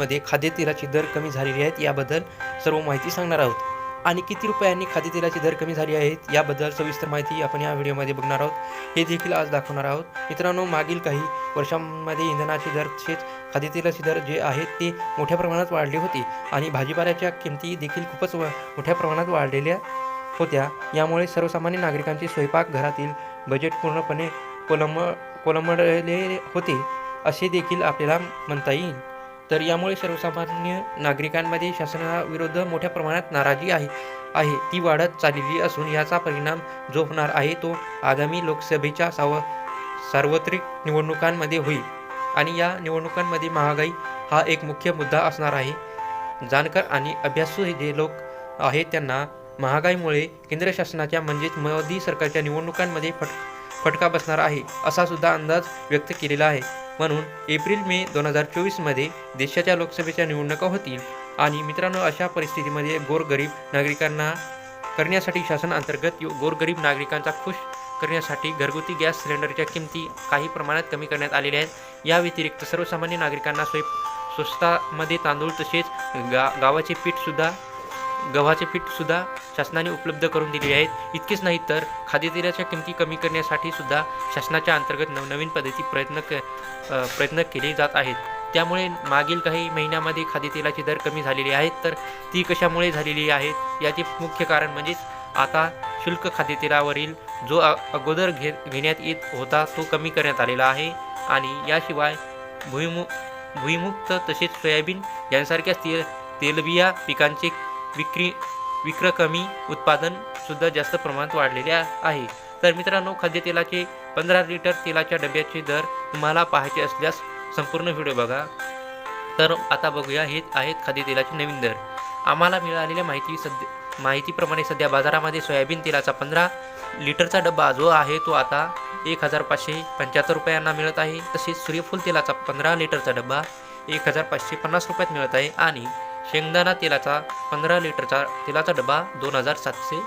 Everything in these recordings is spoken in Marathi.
मध्ये खाद्यतेलाची दर कमी झालेले आहेत याबद्दल सर्व माहिती सांगणार आहोत. आणि किती रुपयांनी खाद्यतेलाची दर कमी झाले आहेत याबद्दल सविस्तर माहिती आपण या व्हिडिओमध्ये बघणार आहोत. हे देखील आज दाखवणार आहोत. मित्रांनो मागील काही वर्षांमध्ये इंधनाचे दर तसेच खाद्यतेलाचे दर जे आहेत ते मोठ्या प्रमाणात वाढले होते. आणि भाजीपाल्याच्या किमती देखील खूपच व- मोठ्या प्रमाणात वाढलेल्या होत्या. यामुळे सर्वसामान्य नागरिकांचे स्वयंपाकघरातील बजेट पूर्णपणे कोलम कोलमडले होते असे देखील आपल्याला म्हणता येईल. तर यामुळे सर्वसामान्य नागरिकांमध्ये शासनाविरुद्ध मोठ्या प्रमाणात नाराजी आहे आहे. ती वाढत चाललेली असून याचा परिणाम जो होणार आहे तो आगामी लोकसभेच्या साव सार्वत्रिक निवडणुकांमध्ये होईल. आणि या निवडणुकांमध्ये महागाई हा एक मुख्य मुद्दा असणार आहे. जाणकार आणि अभ्यासू जे लोक आहेत त्यांना महागाईमुळे केंद्र शासनाच्या म्हणजेच मोदी सरकारच्या निवडणुकांमध्ये फट फटका बसणार आहे असा सुद्धा अंदाज व्यक्त केलेला आहे. म्हणून एप्रिल मे दोन हजार चोवीसमध्ये देशाच्या लोकसभेच्या निवडणुका होतील आणि मित्रांनो अशा परिस्थितीमध्ये गोरगरीब नागरिकांना करण्यासाठी शासनाअंतर्गत यो- गोरगरीब नागरिकांचा खुश करण्यासाठी घरगुती गॅस सिलेंडरच्या किमती काही प्रमाणात कमी करण्यात आलेल्या आहेत. या व्यतिरिक्त सर्वसामान्य नागरिकांना स्वयं स्वस्तामध्ये तांदूळ तसेच गा गावाचे पीठसुद्धा गव्हाचे पीठसुद्धा शासनाने उपलब्ध करून दिले आहेत. इतकेच नाही तर खाद्यतेलाच्या किमती कमी करण्यासाठी सुद्धा शासनाच्या अंतर्गत नवनवीन पद्धती प्रयत्न क प्रयत्न केले जात आहेत. त्यामुळे मागील काही महिन्यामध्ये खाद्यतेलाचे दर कमी झालेले आहेत. तर ती कशामुळे झालेली आहेत? याचे मुख्य कारण म्हणजेच आता शुल्क खाद्यतेलावरील जो अगोदर घे घेण्यात येत होता तो कमी करण्यात आलेला आहे. आणि याशिवाय भुईमु भुईमुक्त तसेच सोयाबीन यांसारख्या तेल तेलबिया पिकांचे विक्री विक्र कमी उत्पादन सुद्धा जास्त प्रमाणात वाढलेले आहे. तर मित्रांनो खाद्यतेलाचे पंधरा लिटर तेलाच्या डब्याचे दर तुम्हाला पाहायचे असल्यास संपूर्ण व्हिडिओ बघा. तर आता बघूया हे आहेत खाद्यतेलाचे नवीन दर. आम्हाला मिळालेल्या माहिती सध्या माहितीप्रमाणे सध्या बाजारामध्ये सोयाबीन तेलाचा पंधरा लिटरचा डब्बा जो आहे तो आता एक हजार पाचशे पंच्याहत्तर रुपयांना मिळत आहे. तसेच सूर्यफूल तेलाचा पंधरा लिटरचा डब्बा एक हजार पाचशे पन्नास रुपयात मिळत आहे. आणि शेंगदाणा तेलाचा पंधरा लिटरचा तेलाचा डबा दोन हजार सातशे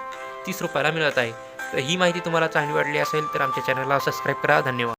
तीस रुपयाला मिळत आहे. तर ही माहिती तुम्हाला चांगली वाटली असेल तर आमच्या चॅनलला सबस्क्राईब करा. धन्यवाद.